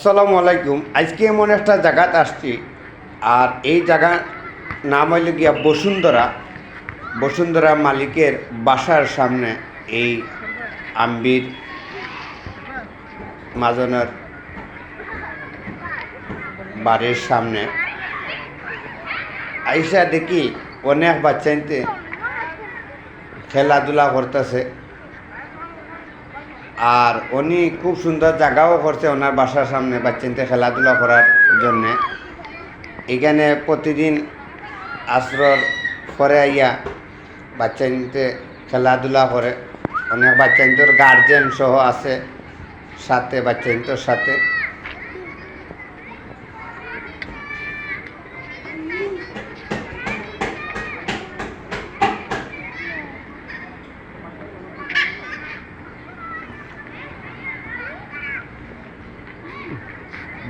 আসসালামু আলাইকুম। আজকে এমন একটা জায়গাত আসছি। আর এই জায়গা নাম হইল গিয়া বসুন্ধরা। বসুন্ধরা মালিকের বাসার সামনে এই আম্বির মাজনের বাড়ির সামনে। আইসা দেখি অনেক বাচ্চাইতে খেলাধুলা করতেছে। আর উনি খুব সুন্দর জায়গাও করছে ওনার বাসার সামনে বাচ্চাতে খেলাধুলা করার জন্যে। এখানে প্রতিদিন আশ্রয় করে আইয়া বাচ্চাদের খেলাধুলা করে। অনেক বাচ্চাদের গার্জেন সহ আছে, সাথে বাচ্চাদের সাথে।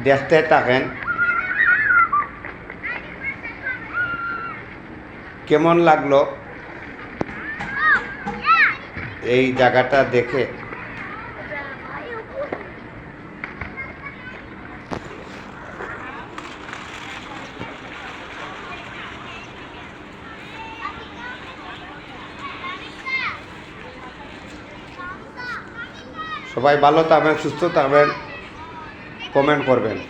দেখতে থাকেন। কেমন লাগল? এই জায়গাটা দেখে। সবাই ভালো থাকবেন সুস্থ থাকবেন। কমেন্ট করবেন।